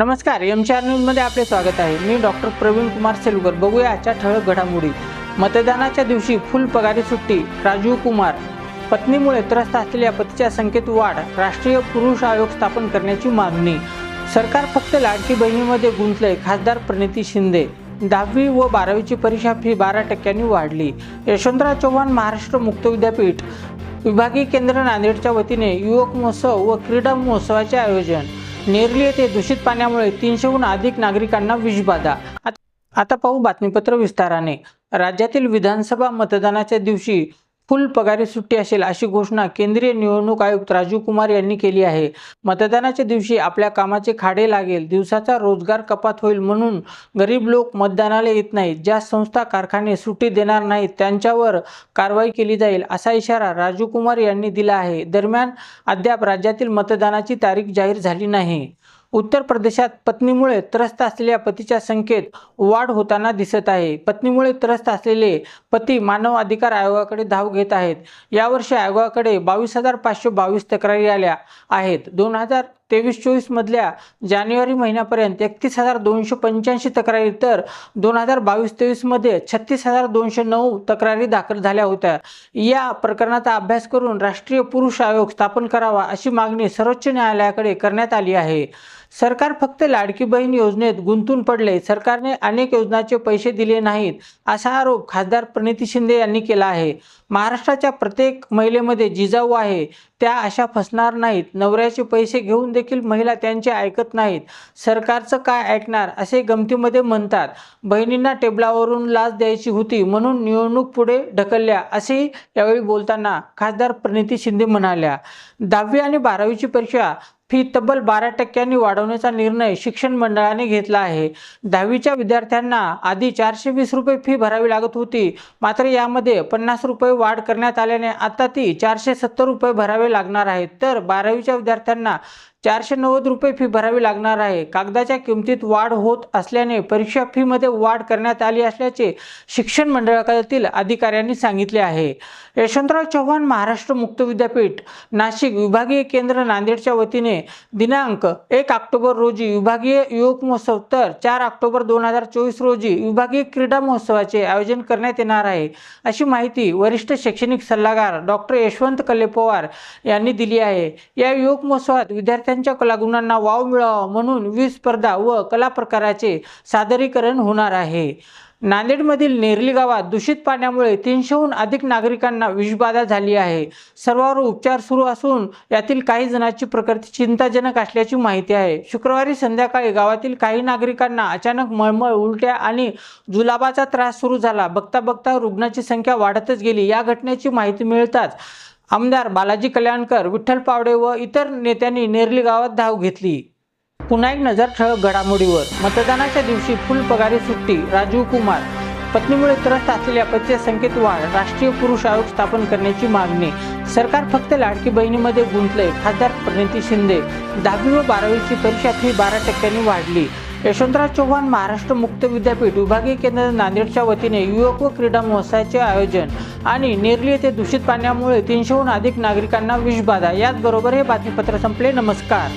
नमस्कार एम चार न्यूजमध्ये आपले स्वागत आहे. मी डॉक्टर प्रवीण कुमार सेलुकर. बघूया आजच्या ठळक घडामोडी. मतदानाच्या दिवशी फुल पगारी सुट्टी राजीव कुमार. पत्नीमुळे त्रस्त असलेल्या पतीच्या संख्येत वाढ राष्ट्रीय पुरुष आयोग स्थापन करण्याची मागणी. सरकार फक्त लाडकी बहिणीमध्ये गुंतलंय खासदार प्रणिती शिंदे. दहावी व बारावीची परीक्षा फी बारा टक्क्यांनी वाढली. यशवंतराव चव्हाण महाराष्ट्र मुक्त विद्यापीठ. विभागीय केंद्र नांदेडच्या वतीने युवक महोत्सव व क्रीडा महोत्सवाचे आयोजन. नेरली येथे दूषित पाण्यामुळे तीनशेहून अधिक नागरिकांना विषबाधा आता पाहू बातमीपत्र विस्ताराने. राज्यातील विधानसभा मतदानाच्या दिवशी फुल पगारी सुट्टी असेल अशी घोषणा केंद्रीय निवडणूक आयुक्त राजीव कुमार यांनी केली आहे. मतदानाच्या दिवशी आपल्या कामाचे खाडे लागेल दिवसाचा रोजगार कपात होईल म्हणून गरीब लोक मतदानाला येत नाहीत. ज्या संस्था कारखाने सुट्टी देणार नाहीत त्यांच्यावर कारवाई केली जाईल असा इशारा राजीव कुमार यांनी दिला आहे. दरम्यान अद्याप राज्यातील मतदानाची तारीख जाहीर झाली नाही. उत्तर प्रदेशात पत्नीमुळे त्रस्त असलेल्या पतीच्या संख्येत वाढ होताना दिसत आहे. पत्नीमुळे त्रस्त असलेले पती मानव अधिकार आयोगाकडे धाव घेत आहेत. यावर्षी आयोगाकडे बावीस हजार पाचशे बावीस तक्रारी आल्या आहेत. दोन हजार तेवीस चोवीसमधल्या जानेवारी महिन्यापर्यंत एकतीस हजार दोनशे पंच्याऐंशी तक्रारी तर दोन हजार बावीस तेवीसमध्ये छत्तीस हजार दोनशे नऊ तक्रारी दाखल झाल्या होत्या. या प्रकरणाचा अभ्यास करून राष्ट्रीय पुरुष आयोग स्थापन करावा अशी मागणी सर्वोच्च न्यायालयाकडे करण्यात आली आहे. सरकार फक्त लाडकी बहीण योजनेत गुंतून पडले. सरकारने अनेक योजनांचे पैसे दिले नाहीत असा आरोप खासदार प्रणिती शिंदे यांनी केला आहे. महाराष्ट्राच्या प्रत्येक महिलेमध्ये जिजाऊ आहे. त्या अशा फसणार नाहीत. नवऱ्याचे पैसे घेऊन देखील महिला त्यांचे ऐकत नाहीत. सरकारचं काय ऐकणार? असे गमतीमध्ये म्हणतात. बहिणींना टेबलावरून लाच द्यायची होती म्हणून निवडणूक पुढे ढकलल्या असेही यावेळी बोलताना खासदार प्रणिती शिंदे म्हणाल्या. दहावी आणि बारावीची परीक्षा फी तब्बल बारा टक्क्यांनी वाढवण्याचा निर्णय शिक्षण मंडळाने घेतला आहे. दहावीच्या विद्यार्थ्यांना आधी चारशे वीस रुपये फी भरावी लागत होती. मात्र यामध्ये पन्नास रुपये वाढ करण्यात आल्याने आता ती चारशे सत्तर रुपये भरावे लागणार आहेत. तर बारावीच्या विद्यार्थ्यांना चारशे नव्वद रुपये फी भरावी लागणार आहे. कागदाच्या किमतीत वाढ होत असल्याने परीक्षा फीमध्ये वाढ करण्यात आली असल्याचे शिक्षण मंडळातील अधिकाऱ्यांनी सांगितले आहे. यशवंतराव चव्हाण महाराष्ट्र मुक्त विद्यापीठ नाशिक विभागीय केंद्र नांदेडच्या वतीने दिनांक एक ऑक्टोबर रोजी विभागीय युवक महोत्सव तर चार ऑक्टोबर दोन हजार चोवीस रोजी विभागीय क्रीडा महोत्सवाचे आयोजन करण्यात येणार आहे अशी माहिती वरिष्ठ शैक्षणिक सल्लागार डॉक्टर यशवंत कल्ले पवार यांनी दिली आहे. या युवक महोत्सवात विद्यार्थ्यांच्या कलागुणांना वाव मिळावा म्हणून वीज स्पर्धा व कला प्रकाराचे सादरीकरण होणार आहे. नांदेडमधील नेरली गावात दूषित पाण्यामुळे तीनशेहून अधिक नागरिकांना विषबाधा झाली आहे. सर्वांवर उपचार सुरू असून यातील काही जणांची प्रकृती चिंताजनक असल्याची माहिती आहे. शुक्रवारी संध्याकाळी गावातील काही नागरिकांना अचानक मळमळ उलट्या आणि जुलाबाचा त्रास सुरू झाला. बघता बघता रुग्णाची संख्या वाढतच गेली. या घटनेची माहिती मिळताच आमदार बालाजी कल्याणकर विठ्ठल पावडे व इतर नेत्यांनी नेरली गावात धाव घेतली. पुन्हा एक नजर ठळक घडामोडीवर. मतदानाच्या दिवशी फुल पगारी सुट्टी राजीव कुमार. पत्नीमुळे त्रस्त असलेल्या पतीचे संख्येत वाढ राष्ट्रीय पुरुष आयोग स्थापन करण्याची मागणी. सरकार फक्त लाडकी बहिणीमध्ये गुंतलंय खासदार प्रणिती शिंदे. दहावी व बारावीची परीक्षा फी बारा टक्क्यांनी वाढली. यशवंतराव चव्हाण महाराष्ट्र मुक्त विद्यापीठ विभागीय केंद्र नांदेडच्या वतीने युवक व क्रीडा महोत्सवाचे आयोजन आणि नेरली येथे दूषित पाण्यामुळे तीनशेहून अधिक नागरिकांना विषबाधा याचबरोबर हे बातमीपत्र संपले. नमस्कार.